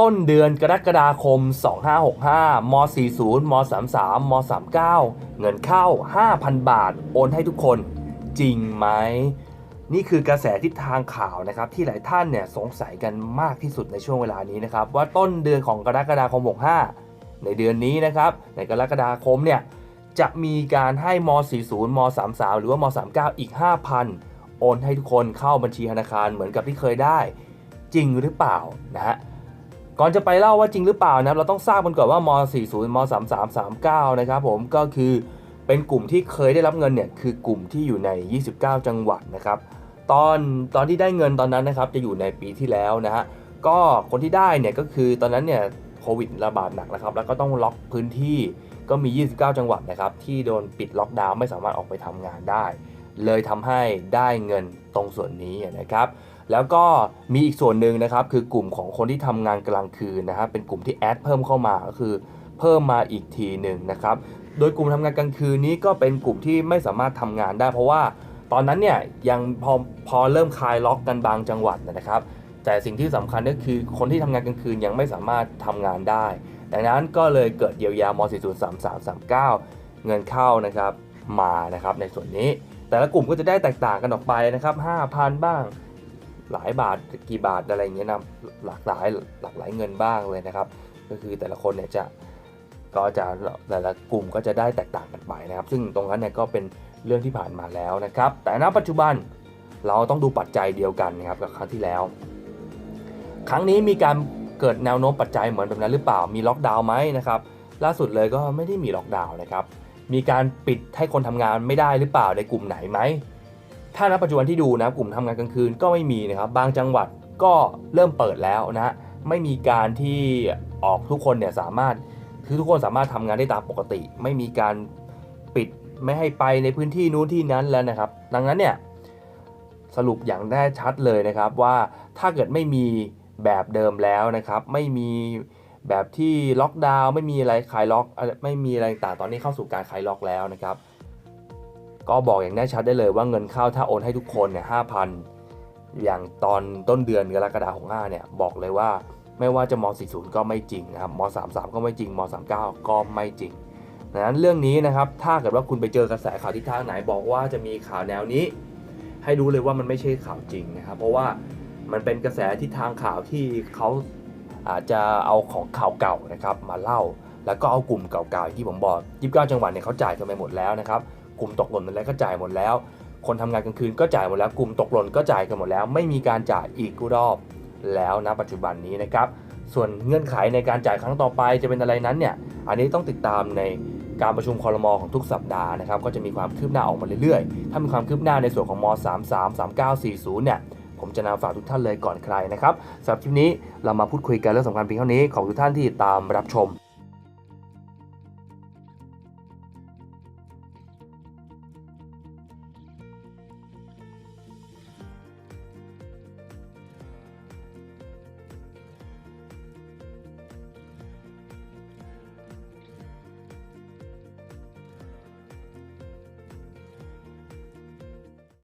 ต้นเดือนกรกฎาคม 2565 ม 40 ม 33 ม 39 เงินเข้า 5,000 บาท โอนให้ทุกคน จริงไหม นี่คือกระแสทิศทางข่าวนะครับ ที่หลายท่านเนี่ยสงสัยกันมากที่สุดในช่วงเวลานี้นะครับ ว่าต้นเดือนของกรกฎาคม 65 ในเดือนนี้นะครับ ในกรกฎาคมเนี่ย จะมีการให้ม 40 ม 33 หรือว่าม 39 อีก 5,000 โอนให้ทุกคนเข้าบัญชีธนาคารเหมือนกับที่เคยได้ จริงหรือเปล่านะฮะ ก่อนจะไปเล่าว่าจริงหรือเปล่านะครับเราต้องทราบกันก่อนว่าม 40 ม 33 39 นะครับผมก็คือเป็นกลุ่มที่เคยได้รับเงินเนี่ยคือกลุ่มที่อยู่ใน 29 จังหวัดนะครับตอนตอนที่ได้เงินตอนนั้นนะครับจะอยู่ในปีที่แล้วนะฮะก็คนที่ได้เนี่ยก็คือตอนนั้นเนี่ยโควิดระบาดหนักนะครับแล้วก็ต้องล็อกพื้นที่ก็มี 29 จังหวัดนะครับที่โดนปิดล็อกดาวน์ไม่สามารถออกไปทำงานได้ เลยทำให้ได้เงินตรงส่วนนี้นะครับ แล้วก็มีอีกส่วนหนึ่งนะครับคือกลุ่มของคนที่ทำงานกลางคืนนะครับเป็นกลุ่มที่แอดเพิ่มเข้ามาก็คือเพิ่มมาอีกทีหนึ่งนะครับโดยกลุ่มทำงานกลางคืนนี้ก็เป็นกลุ่มที่ไม่สามารถทำงานได้ เพราะว่าตอนนั้นเนี่ยยังพอพอเริ่มคลายล็อกกันบางจังหวัดนะครับ แต่สิ่งที่สำคัญก็คือคนที่ทำงานกลางคืนยังไม่สามารถทำงานได้ ดังนั้นก็เลยเกิดเยียวยาม403339 เงินเข้านะครับมานะครับในส่วนนี้แต่ละกลุ่มก็จะได้แตกต่างกันออกไปนะครับ 5,000 บ้าง หลายบาทกี่บาทอะไรอย่างเงี้ยนะหลากหลายหลากหลายเงินบ้างเลยนะครับ ก็คือแต่ละคนเนี่ยจะก็จะแต่ละกลุ่มก็จะได้แตกต่างกันไปนะครับ ซึ่งตรงนั้นเนี่ยก็เป็นเรื่องที่ผ่านมาแล้วนะครับ แต่ณปัจจุบันเราต้องดูปัจจัยเดียวกันนะครับกับครั้งที่แล้ว ครั้งนี้มีการเกิดแนวโน้มปัจจัยเหมือนแบบนั้นหรือเปล่ามีล็อกดาวน์ไหมนะครับล่าสุดเลยก็ไม่ได้มีล็อกดาวน์นะครับ มีการปิดให้คนทำงานไม่ได้หรือเปล่าในกลุ่มไหนไหม ถ้าณปัจจุบันที่ดูนะกลุ่มทำงานกลางคืนก็ไม่มีนะครับ บางจังหวัดก็เริ่มเปิดแล้วนะไม่มีการที่ออกทุกคนเนี่ยสามารถคือทุกคนสามารถทำงานได้ตามปกติ ไม่มีการปิดไม่ให้ไปในพื้นที่นู้นที่นั้นแล้วนะครับ ดังนั้นเนี่ยสรุปอย่างแน่ชัดเลยนะครับว่าถ้าเกิดไม่มีแบบเดิมแล้วนะครับ ไม่มีแบบที่ล็อกดาวน์ไม่มีอะไรคลายล็อกไม่มีอะไรต่างตอนนี้เข้าสู่การคลายล็อกแล้วนะครับ ก็บอกอย่างแน่ชัดได้เลยว่าเงินเข้าถ้าโอนให้ทุกคนเนี่ยห้าพันอย่างตอนต้นเดือนกรกฎาคม5เนี่ยบอกเลยว่าไม่ว่าจะม 40 ก็ไม่จริงนะครับม 33 ก็ไม่จริงม 39 ก็ไม่จริงดังนั้นเรื่องนี้นะครับถ้าเกิดว่าคุณไปเจอกระแสข่าวที่ทางไหนบอกว่าจะมีข่าวแนวนี้ ให้รู้เลยว่ามันไม่ใช่ข่าวจริงนะครับ เพราะว่ามันเป็นกระแสที่ทางข่าวที่เขาอาจจะเอาของข่าวเก่านะครับมาเล่า แล้วก็เอากลุ่มเก่าๆที่ผมบอก 29 จังหวัดเนี่ยเขาจ่ายกันไปหมดแล้วนะครับ กลุ่มตกหล่นอะไรก็จ่ายหมดแล้ว คนทำงานกลางคืนก็จ่ายหมดแล้ว กลุ่มตกหล่นก็จ่ายกันหมดแล้ว ไม่มีการจ่ายอีกรอบ แล้วนะปัจจุบันนี้นะครับ ส่วนเงื่อนไขในการจ่ายครั้งต่อไปจะเป็นอะไรนั้นเนี่ย อันนี้ต้องติดตามในการประชุมคอรมอของทุกสัปดาห์นะครับ ก็จะมีความคืบหน้าออกมาเรื่อยๆ ถ้ามีความคืบหน้าในส่วนของม 33 3940 เนี่ย ผมจะนำฝากทุกท่านเลยก่อนใครนะครับสำหรับคลิปนี้เรามาพูดคุยกันเรื่องสำคัญเพียงเท่านี้ ขอบทุกท่านที่ตามรับชม